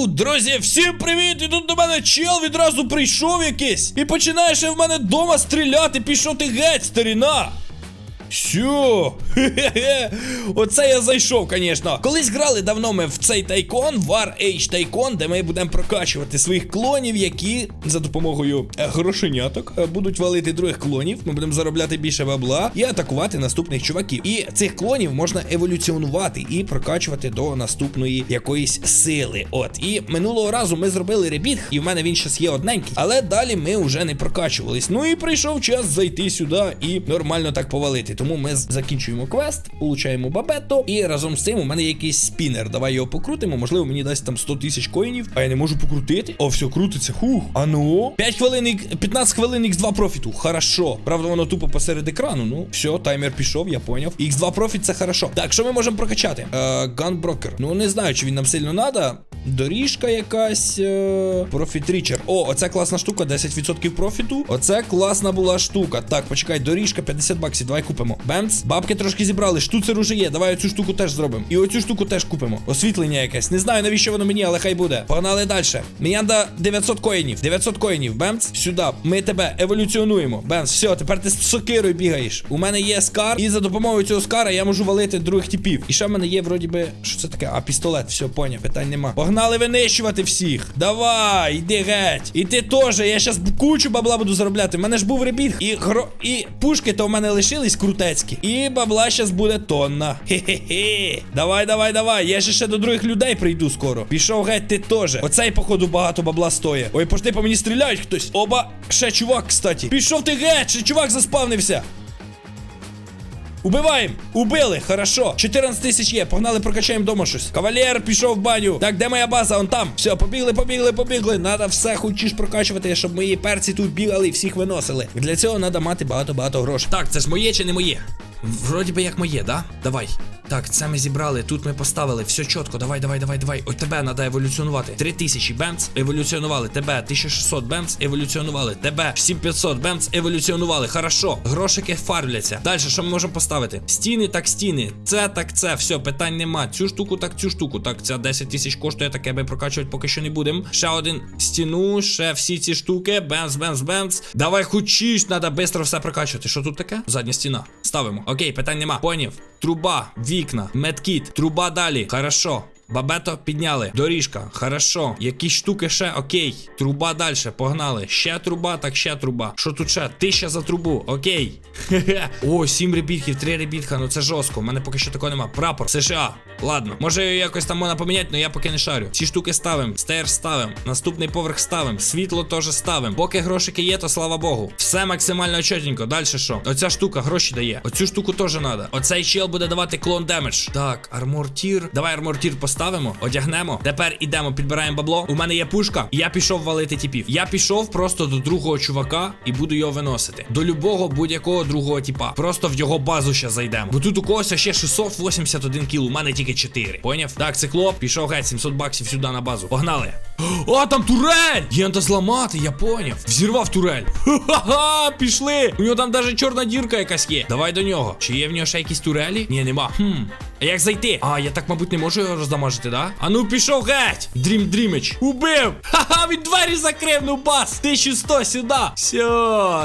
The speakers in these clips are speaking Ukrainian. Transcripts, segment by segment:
Йоу, друзі, всім привіт! І тут до мене чел відразу прийшов якийсь і починає ще в мене дома стріляти. Пішов ти геть, старіна. Хе-хе-хе. Оце я зайшов, звісно. Колись грали давно ми в цей тайкон, War Age Тайкон, де ми будемо прокачувати своїх клонів, які за допомогою е, грошеняток е, будуть валити других клонів. Ми будемо заробляти більше бабла і атакувати наступних чуваків. І цих клонів можна еволюціонувати і прокачувати до наступної якоїсь сили. От і минулого разу ми зробили ребіт, і в мене він щас є одненький, але далі ми вже не прокачувались. Ну і прийшов час зайти сюди і нормально так повалити. Тому ми закінчуємо квест, получаємо бабето, і разом з цим у мене є якийсь спінер. Давай його покрутимо. Можливо, мені дасть там 100 тисяч коїнів, а я не можу покрутити. О, все крутиться. Хух. А ну. 5 хвилин, ік- 15 хвилин X2 профіту. Хорошо. Правда, воно тупо посеред екрану. Ну, все, таймер пішов, я поняв. X2 профіт це хорошо. Так, що ми можемо прокачати? Е, Ганброкер. Ну, не знаю, чи він нам сильно надо. Доріжка якась. Е... Профіт О, оце класна штука, 10% профіту. Оце класна була штука. Так, почекай, доріжка 50 баксів. Давай купимо. Бемц. Бабки трошки зібрали. Штуцер уже є. Давай оцю штуку теж зробимо. І оцю штуку теж купимо. Освітлення якесь. Не знаю, навіщо воно мені, але хай буде. Погнали далі. Надо 900 коїнів. 900 коїнів. Бемц. Сюди. Ми тебе еволюціонуємо. Бемц. Все, тепер ти з сокирою бігаєш. У мене є скар, і за допомогою цього скара я можу валити других типів. І ще в мене є, вроді би, що це таке? А, пістолет. Все, поняв, питань нема. Погнали винищувати всіх. Давай, іди геть. І ти теж. Я щас кучу бабла буду заробляти. У мене ж був ребіт. І гро... і пушки то в мене лишились крутецькі. І бабла щас буде тонна. Хе-хе-хе. Давай, давай, давай. Я ще ще до других людей прийду скоро. Пішов геть ти теж. Оцей, походу, багато бабла стоїть. Ой, пошти по мені стріляють хтось. Оба. Ще чувак, кстати. Пішов ти геть, ще чувак заспавнився. Убиваємо! Убили! Хорошо. 14 тисяч є. Погнали, прокачаємо дома щось. Кавалер пішов в баню. Так, де моя база? Он там. Все, побігли, побігли, побігли. Надо все хочеш прокачувати, щоб мої перці тут бігали і всіх виносили. І для цього треба мати багато-багато грошей. Так, це ж моє чи не моє? Вроді би як моє, да? Давай. Так, це ми зібрали, тут ми поставили, все чітко, давай, давай, давай, давай. Ой, тебе треба еволюціонувати. 3000 бемц, еволюціонували. Тебе 1600 бемц, еволюціонували. Тебе 7500 бемц, еволюціонували. Хорошо. Грошики фарбляться. Далі, що ми можемо поставити? Стіни, так стіни. Це так це. Все, питань нема. Цю штуку, так цю штуку. Так, це 10 тисяч коштує, таке ми прокачувати поки що не будемо. Ще один стіну, ще всі ці штуки. Бемц, бемц, бемц. Давай хочеш, треба швидко все прокачувати. Що тут таке? Задня стіна. Ставимо. Окей, питань нема. Понів. Труба, вікна, медкіт, труба далі. Хорошо. Бабето підняли. Доріжка. Хорошо. Якісь штуки ще, окей. Труба далі. Погнали. Ще труба, так ще труба. Що тут ще? Тисяча за трубу. Окей. О, сім ребітків, три ребітка. Ну це жорстко. У мене поки що такого нема. Прапор. США. Ладно. Може якось там можна поміняти, але я поки не шарю. Ці штуки ставим. Стейр ставим. Наступний поверх ставим. Світло теж ставим. Поки грошики є, то слава Богу. Все максимально чотенько. Далі що? Оця штука гроші дає. Оцю штуку теж треба. Оцей чел буде давати клон демедж. Так, армор тір. Давай армор тір поставимо, одягнемо. Тепер ідемо, підбираємо бабло. У мене є пушка. І я пішов валити типів. Я пішов просто до другого чувака і буду його виносити. До любого будь-якого другого типа. Просто в його базу ще зайдемо. Бо тут у когось ще 681 кіл, у мене тільки 4. Поняв? Так, циклоп, пішов геть, 700 баксів сюди на базу. Погнали. О, там турель! Єнта зламати, я поняв. Взірвав турель. Ха-ха-ха, пішли. У нього там навіть чорна дірка якась є. Давай до нього. Чи є в нього ще якісь турелі? Ні, нема. Хм. А як зайти? А, я так, мабуть, не можу його роздамажити, да? А ну пішов геть! Дрім Дрімич. Убив! Ха-ха, він двері закрив, ну бас! 1100 сюди! Все,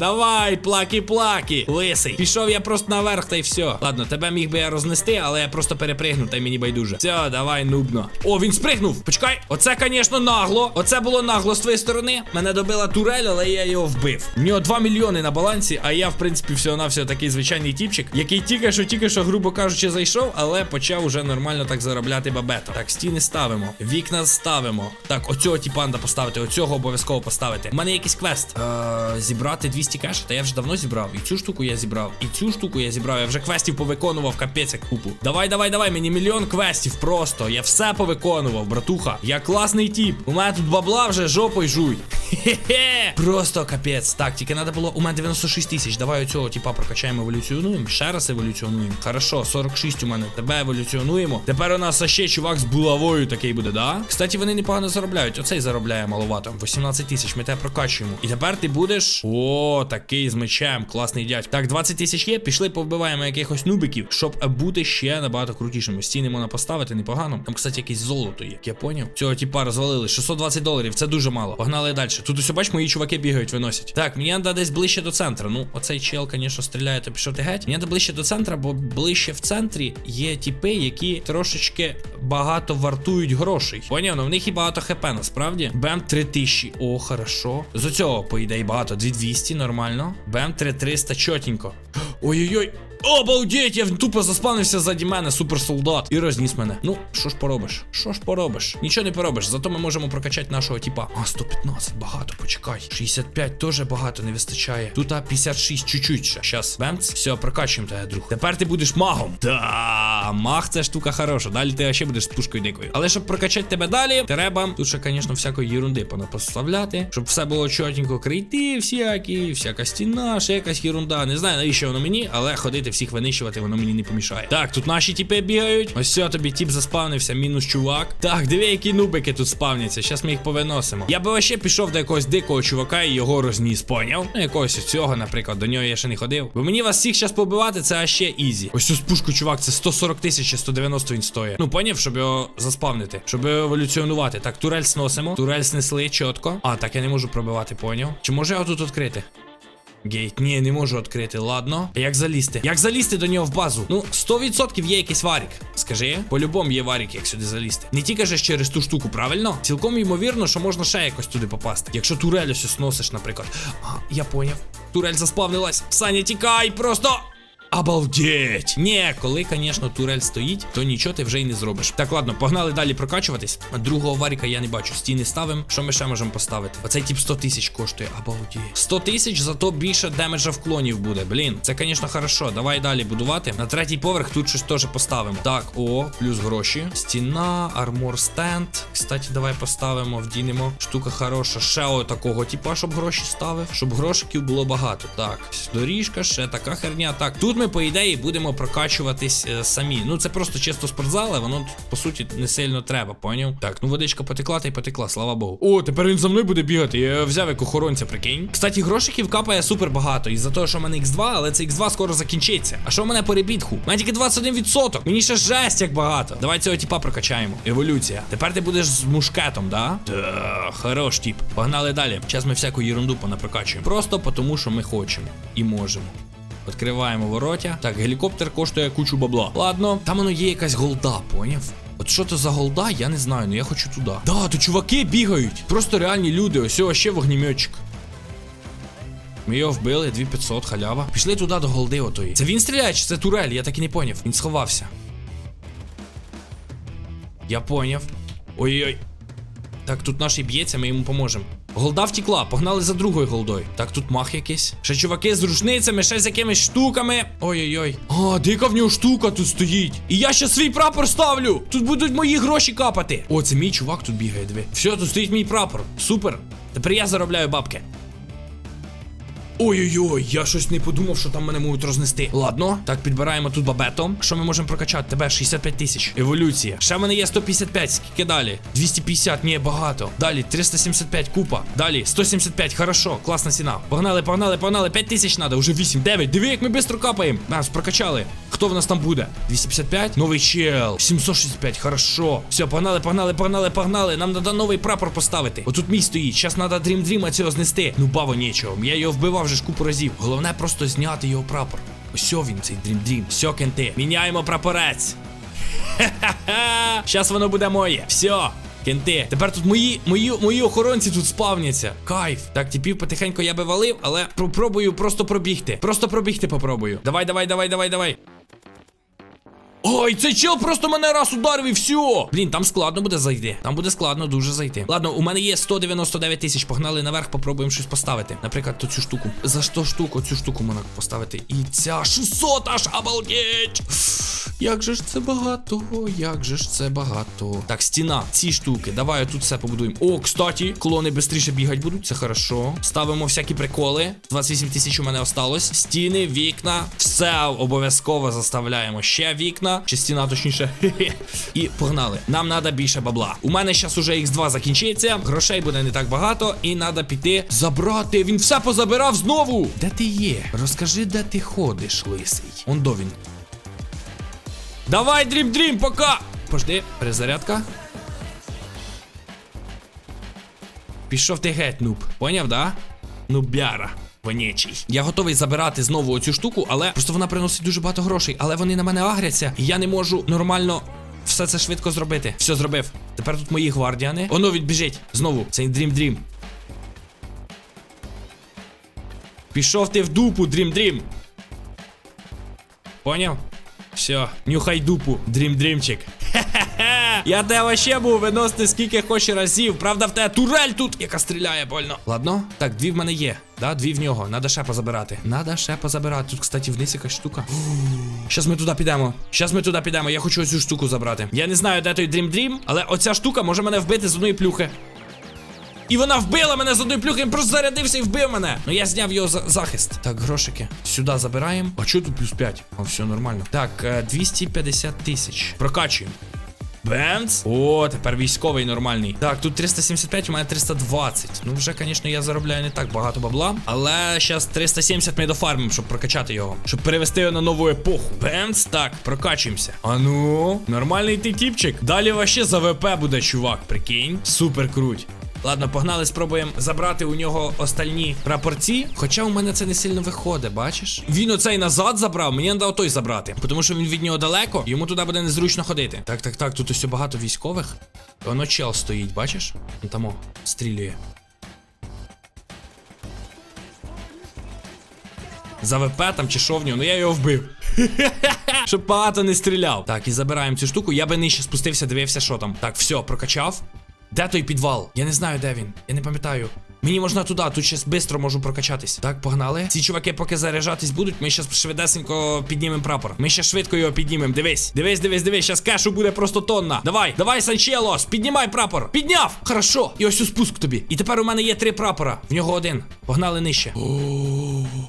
давай, плаки-плаки. Лисий. Пішов я просто наверх, та й все. Ладно, тебе міг би я рознести, але я просто перепригнув, та й мені байдуже. Все, давай, нубно. О, він спригнув. Почекай. Оце, звісно, нагло. Оце було нагло з твоєї сторони. Мене добила турель, але я його вбив. У нього 2 мільйони на балансі, а я, в принципі, всього на всього такий звичайний тіпчик, який тільки що, тільки що, грубо кажучи, зайшов, але почав уже нормально так заробляти бабето. Так, стіни ставимо, вікна ставимо. Так, оцього тіпанда поставити, оцього обов'язково поставити. У мене якийсь квест. Е, зібрати 200 кеш, та я вже давно зібрав. І цю штуку я зібрав, і цю штуку я зібрав. Я вже квестів повиконував, капець як купу. Давай, давай, давай, мені мільйон квестів просто. Я все повиконував, братуха. Я класний тіп. У мене тут бабла вже жопою жуй. Хе-хе! Просто капець. Так, тільки треба було. У мене 96 тисяч. Давай оцього, типа, прокачаємо, еволюціонуємо. Ще раз еволюціонуємо. Хорошо, 46 у мене. Тебе еволюціонуємо. Тепер у нас ще чувак з булавою такий буде, да? Кстати, вони непогано заробляють. Оцей заробляє маловато. 18 тисяч. Ми тебе прокачуємо. І тепер ти будеш. О, такий з мечем. Класний дядь. Так, 20 тисяч є. Пішли повбиваємо якихось нубиків, щоб бути ще набагато крутішими. Стіни можна поставити непогано. Там, кстати, якесь золото є. Я поняв. Цього типа розвалили. 620 доларів. Це дуже мало. Погнали далі. Тут усе бач, мої чуваки бігають, виносять. Так, мені треба десь ближче до центру. Ну, оцей чел, звісно, стріляє, то пішов ти геть. Мені треба ближче до центру, бо ближче в центрі є тіпи, які трошечки багато вартують грошей. Поняв? Ну в них і багато хп, насправді. Бем 3000. О, хорошо. З цього, по ідеї, багато. 2200, нормально. Бем 3300, чотенько. Ой-ой-ой. Обалдеть, я тупо заспавнився ззаді мене, суперсолдат, і розніс мене. Ну, що ж поробиш? Що ж поробиш? Нічого не поробиш, зато ми можемо прокачати нашого типа. А, 115, багато, почекай. 65 теж багато не вистачає. Тут а 56, чуть-чуть ще. Щас, бемц. Все, прокачуємо тебе, друг. Тепер ти будеш магом. Да, маг це штука хороша. Далі ти ще будеш з пушкою дикою. Але щоб прокачати тебе далі, треба тут ще, звісно, всякої єрунди понапоставляти, щоб все було чотенько крейти, всякі, всяка стіна, ще якась єрунда. Не знаю, навіщо воно мені, але ходити всіх винищувати, воно мені не помішає. Так, тут наші тіпи бігають. Ось все, тобі тіп заспавнився, мінус чувак. Так, диви, які нубики тут спавняться. Зараз ми їх повиносимо. Я би вообще пішов до якогось дикого чувака і його розніс, поняв? Ну, якогось цього, наприклад, до нього я ще не ходив. Бо мені вас всіх зараз побивати, це аж ще ізі. Ось ось пушку, чувак, це 140 тисяч чи 190 він стоїть. Ну, поняв, щоб його заспавнити, щоб його еволюціонувати. Так, турель сносимо. Турель снесли чітко. А, так я не можу пробивати, поняв? Чи може я тут відкрити? Гейт, ні, не можу відкрити. Ладно. Як залізти? Як залізти до нього в базу? Ну, 100% є якийсь варік. Скажи, по-любому є варік, як сюди залізти. Не тільки ж через ту штуку, правильно? Цілком ймовірно, що можна ще якось туди попасти. Якщо турель ось сносиш, наприклад. А, я поняв. Турель заспавнилась. Саня, тікай, просто. Обалдеть! Ні, коли, звісно, турель стоїть, то нічого ти вже й не зробиш. Так, ладно, погнали далі прокачуватись. Другого варіка я не бачу. Стіни ставимо. Що ми ще можемо поставити? Оцей тип 100 тисяч коштує. Обалдеть. 100 тисяч, зато більше демеджа вклонів буде. Блін, це, звісно, хорошо. Давай далі будувати. На третій поверх тут щось теж поставимо. Так, о, плюс гроші. Стіна, армор стенд. Кстати, давай поставимо, вдінемо. Штука хороша. Ще о такого типа, щоб гроші ставив. Щоб грошиків було багато. Так, доріжка, ще така херня. Так, тут ми, по ідеї, будемо прокачуватись е, самі. Ну, це просто чисто спортзал, а воно по суті не сильно треба, поняв? Так, ну водичка потекла та й потекла, слава Богу. О, тепер він за мною буде бігати. Я взяв як охоронця, прикинь. Кстати, грошиків капає супер багато. Із-за того, що в мене X2, але це X2 скоро закінчиться. А що в мене по ребітху? У мене тільки 21%. Мені ще жесть як багато. Давай цього типа прокачаємо. Еволюція. Тепер ти будеш з мушкетом, да? Да, хорош тип. Погнали далі. Зараз ми всяку ерунду понапрокачуємо. Просто тому, що ми хочемо і можемо. Відкриваємо воротя. Так, гелікоптер коштує кучу бабла. Ладно, там воно є якась голда, поняв? От що то за голда, я не знаю, але я хочу туди. Да, то чуваки бігають. Просто реальні люди. Ось ще вогнеметчик. Ми його вбили, 2500, халява. Пішли туди до голди отої. Це він стріляє, чи це турель? Я так і не поняв. Він сховався. Я поняв. Ой-ой. Так, тут наш і б'ється, ми йому поможемо. Голда втекла, погнали за другою голдою. Так, тут мах якийсь. Ще чуваки з рушницями, ще з якимись штуками. Ой-ой-ой. А, дика в нього штука тут стоїть. І я ще свій прапор ставлю. Тут будуть мої гроші капати. О, це мій чувак тут бігає, диви. Все, тут стоїть мій прапор. Супер. Тепер я заробляю бабки. Ой-ой-ой, я щось не подумав, що там мене можуть рознести. Ладно, так підбираємо тут бабето. Що ми можемо прокачати? Тебе 65 тисяч. Еволюція. Ще в мене є 155. Скільки далі? 250, ні, багато. Далі 375, купа. Далі 175, хорошо, класна ціна. Погнали, погнали, погнали. 5 тисяч треба, уже 8, 9. Диви, як ми швидко капаємо. Нас прокачали. Хто в нас там буде? 255? Новий чел. 765, хорошо. Все, погнали, погнали, погнали, погнали. Нам треба новий прапор поставити. Отут мій стоїть. Зараз треба Дрім Дріма цього знести. Ну, баво, нічого. Я його вбивав вже ж купу разів. Головне просто зняти його прапор. Ось він, цей Дрім Дрім. Все, кенти. Міняємо прапорець. Ха-ха-ха. Щас воно буде моє. Все. Кенти, тепер тут мої мої, мої охоронці тут спавняться. Кайф. Так, тіпів потихеньку я би валив, але попробую просто пробігти. Просто пробігти попробую. Давай, давай, давай, давай, давай. Ой, цей чел просто мене раз ударив і все. Блін, там складно буде зайти. Там буде складно дуже зайти. Ладно, у мене є 199 тисяч. Погнали наверх, попробуємо щось поставити. Наприклад, то цю штуку. За 100 штук, оцю штуку можна поставити. І ця 600 аж обалдеть. Як же ж це багато, як же ж це багато. Так, стіна, ці штуки. Давай тут все побудуємо. О, кстати, колони швидше бігати будуть, це хорошо. Ставимо всякі приколи. 28 тисяч у мене осталось. Стіни, вікна, все обов'язково заставляємо. Ще вікна, стіна, точніше. І погнали. Нам треба більше бабла. У мене зараз уже X2 закінчиться. Грошей буде не так багато, і треба піти забрати. Він все позабирав знову. Де ти є? Розкажи, де ти ходиш, лисий. Он до він. Давай, дрім дрім, пока! Пожди, перезарядка. Пішов ти геть, нуб. Поняв, да? Нубяра. Вонячий. Я готовий забирати знову оцю штуку, але просто вона приносить дуже багато грошей. Але вони на мене агряться, і я не можу нормально все це швидко зробити. Все зробив. Тепер тут мої гвардіани. Оно відбіжить. Знову. Цей дрім дрім. Пішов ти в дупу, дрім дрім. Поняв? Все, нюхай дупу, дрім-дрімчик. Я тебе вообще був виносити скільки хоче разів. Правда, в тебе турель тут, яка стріляє больно. Ладно, так, дві в мене є. Да, дві в нього. Надо ще позабирати. Надо ще позабирати. Тут, кстати, вниз якась штука. Щас ми туди підемо. Щас ми туди підемо. Я хочу оцю штуку забрати. Я не знаю, де той Дрім Дрім, але оця штука може мене вбити з одної плюхи. І вона вбила мене з одної плюхи, він просто зарядився і вбив мене. Ну я зняв його за захист. Так, грошики. Сюди забираємо. А чого тут плюс 5? О, все нормально. Так, е, 250 тисяч. Прокачуємо. Бемц. О, тепер військовий нормальний. Так, тут 375, у мене 320. Ну, вже, звісно, я заробляю не так багато бабла. Але зараз 370 ми дофармимо, щоб прокачати його. Щоб перевести його на нову епоху. Бенц, так, прокачуємося. А ну, нормальний ти тіпчик. Далі вообще за ВП буде, чувак, прикинь. Супер круть. Ладно, погнали, спробуємо забрати у нього остальні прапорці. Хоча у мене це не сильно виходить, бачиш? Він оцей назад забрав, мені треба отой забрати. Тому що він від нього далеко, йому туди буде незручно ходити. Так, так, так, тут ось багато військових. Воно чел стоїть, бачиш? Він там стрілює. За ВП там чи нього, ну я його вбив. Щоб багато не стріляв. Так, і забираємо цю штуку. Я би нижче спустився, дивився, що там. Так, все, прокачав. Де той підвал? Я не знаю, де він. Я не пам'ятаю. Мені можна туди, тут щас швидко можу прокачатись. Так, погнали. Ці чуваки, поки заряджатись будуть, ми щас швидесенько піднімемо прапор. Ми ще швидко його піднімемо. Дивись, дивись, дивись, дивись. Щас кешу буде просто тонна. Давай, давай, Санчелос, піднімай прапор. Підняв! Хорошо. І ось у спуск тобі. І тепер у мене є три прапора. В нього один. Погнали нижче.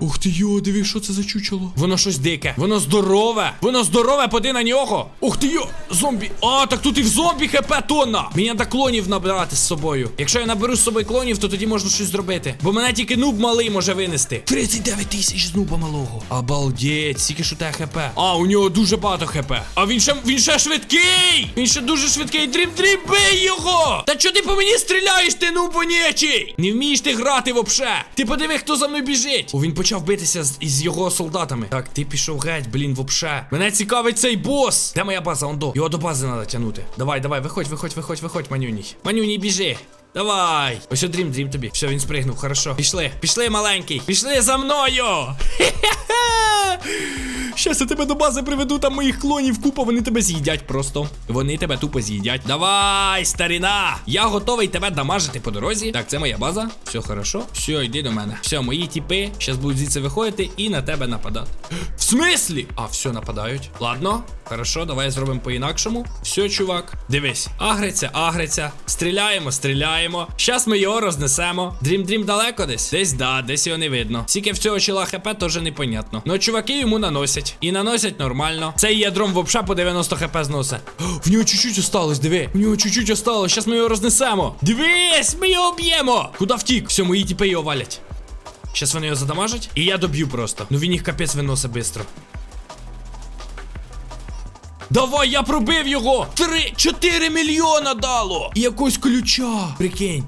Ух ти йо, диви, що це за чучело? Воно щось дике. Воно здорове. Воно здорове, поди на нього. Ух ти йо, зомбі. А, так тут і в зомбі хп тонна. Мені треба клонів набирати з собою. Якщо я наберу з собою клонів, то тоді можна щось зробити. Бо мене тільки нуб малий може винести. 39 тисяч з нуба малого. Обалдеть, скільки ж у тебе хп. А, у нього дуже багато хп. А він ще він ще швидкий. Він ще дуже швидкий. Дрім дрім, бий його! Та чого ти по мені стріляєш, ти нуб вонячий? Не вмієш ти грати вообще. Ти подиви, хто за мною біжить. О, він почав битися з із його солдатами. Так, ти пішов геть, блін, вообще. Мене цікавить цей бос. Де моя база? Он до. Його до бази треба тягнути. Давай, давай, виходь, виходь, виходь, виходь, манюній. Манюній, біжи. Давай! Ось о, дрім, дрім тобі. Все, він спригнув, хорошо. Пішли, пішли, маленький. Пішли за мною. Щас я тебе до бази приведу, там моїх клонів купа, вони тебе з'їдять просто. Вони тебе тупо з'їдять. Давай, старіна! Я готовий тебе дамажити по дорозі. Так, це моя база. Все хорошо. Все, йди до мене. Все, мої тіпи зараз будуть звідси виходити і на тебе нападати. В смислі? А, все, нападають. Ладно, хорошо, давай зробимо по-інакшому. Все, чувак. Дивись, агриться, агриться. Стріляємо, стріляємо. Щас ми його рознесемо. Дрім дрім далеко десь? Десь да, десь його не видно. Скільки в цього чола хп, теж непонятно. Ну, чуваки йому наносять. І наносять нормально. Цей ядром вопша по 90 хп зносить. В нього чуть-чуть осталось, диви. В нього чуть-чуть осталось. Щас ми його рознесемо. Дивись, ми його б'ємо. Куда втік? Все, мої тіпи його валять. Щас вони його задамажать, і я доб'ю просто. Ну він їх капець виносить бистро. Давай, я пробив його! Три, чотири мільйона дало! І якось ключа. Прикинь.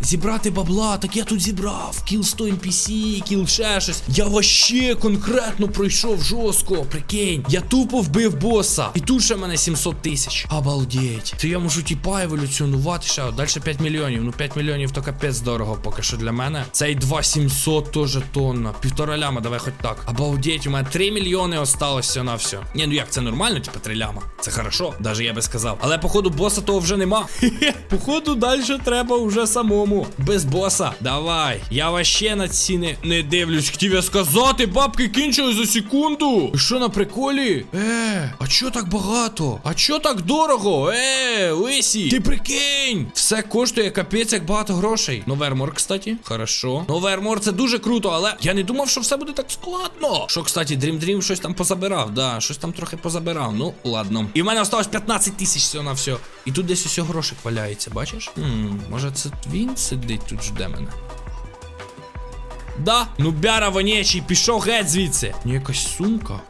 Зібрати бабла, так я тут зібрав. Кіл 100 NPC, кіл ще щось. Я вообще конкретно пройшов жорстко. Прикинь. Я тупо вбив боса. І тут ще мене 700 тисяч. Обалдеть. То я можу тіпа еволюціонувати ще. Далі 5 мільйонів. Ну 5 мільйонів то капець дорого поки що для мене. Цей 2700 теж тонна. Півтора ляма, давай хоч так. Обалдеть, у мене 3 мільйони осталося на все. Ні, ну як це нормально, типу 3 ляма. Це хорошо, даже я би сказав. Але походу боса того вже нема. Походу, далі треба вже самому. Без боса. Давай. Я вообще на ціни не дивлюсь. Хотів я сказати, бабки кінчили за секунду. Ви Що на приколі? Е, а чо так багато? А чо так дорого? Е, лисі. Ти прикинь. Все коштує капець як багато грошей. Новермор, кстати. Хорошо. Новермор це дуже круто, але я не думав, що все буде так складно. Що, кстати, Dream Dream щось там позабирав. Да, щось там трохи позабирав. Ну, ладно. І в мене осталось 15 тисяч всього на все. І тут десь усе грошик валяється, бачиш? Хм, може це він сидить тут жде мене. Да, ну бяра вонячий, пішов геть звідси. Ні, якась сумка.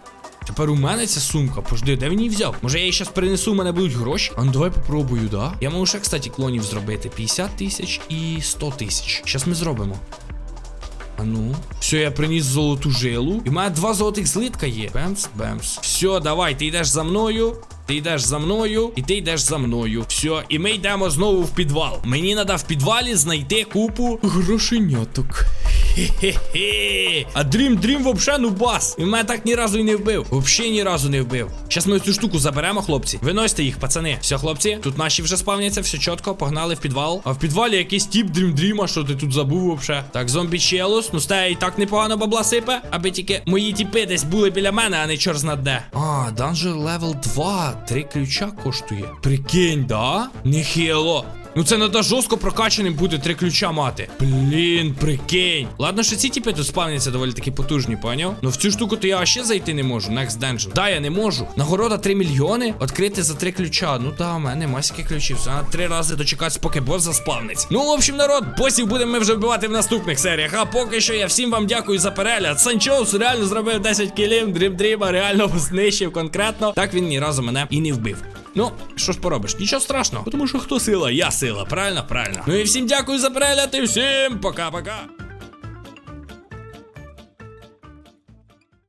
Тепер у мене ця сумка. Пожди, де він її взяв? Може я її зараз перенесу, у мене будуть гроші? А ну давай попробую, да? Я можу ще, кстати, клонів зробити. 50 тисяч і 100 тисяч. Щас ми зробимо. А ну. Все, я приніс золоту жилу. І в мене два золотих злитка є. Бемс, бемс. Все, давай, ти йдеш за мною. Ти йдеш за мною, і ти йдеш за мною. Все, і ми йдемо знову в підвал. Мені треба в підвалі знайти купу грошеняток. Хе-хе-хе. А Дрім Дрім вообще ну бас. Він мене так ні разу і не вбив. Вообще ні разу не вбив. Щас ми цю штуку заберемо, хлопці. Виносьте їх, пацани. Все, хлопці, тут наші вже спавняться, все чітко, погнали в підвал. А в підвалі якийсь тип Дрім Дріма, що ти тут забув вообще. Так, зомбі челус. Ну стає і так непогано бабла сипе, аби тільки мої тіпи десь були біля мене, а не чор зна де. А, данжер левел 2. Три ключа коштує. Прикинь, да? Нехило. Ну це треба жорстко прокачаним бути, три ключа мати. Блін, прикинь. Ладно, що ці типи тут спавняться доволі таки потужні, поняв? Ну в цю штуку то я ще зайти не можу. Next Dungeon. Да, я не можу. Нагорода 3 мільйони. Відкрити за три ключа. Ну да, у мене нема скільки ключів. Треба три рази дочекатися, поки бос заспавниться. Ну, в общем, народ, босів будемо ми вже вбивати в наступних серіях. А поки що я всім вам дякую за перегляд. Санчоус реально зробив 10 кілів, дрім дріма реально знищив конкретно. Так він ні разу мене і не вбив. Ну, що ж поробиш, нічого страшного, тому що хто сила, я сила, правильно, правильно. Ну і всім дякую за перегляд і всім пока-пока.